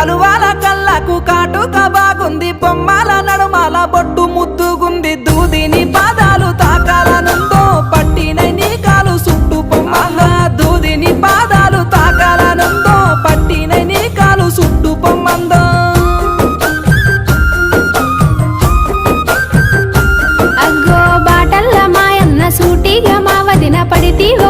కలువాల కళ్ళకు కాటుక బాగుంది బొమ్మల నడుమాల బొట్టు ముద్దుగుంది దూదిని పాదాలు తాకాలనుందో పట్టిన నీకాలు సుట్టు బొమ్మ దూదిని పాదాలు తాకాలనుందో పట్టిన నీకాలు సుట్టు బొమ్మందో. అగ్గో బాటల్ల మాయన్న సూటిగా మా వదిన పడితీవో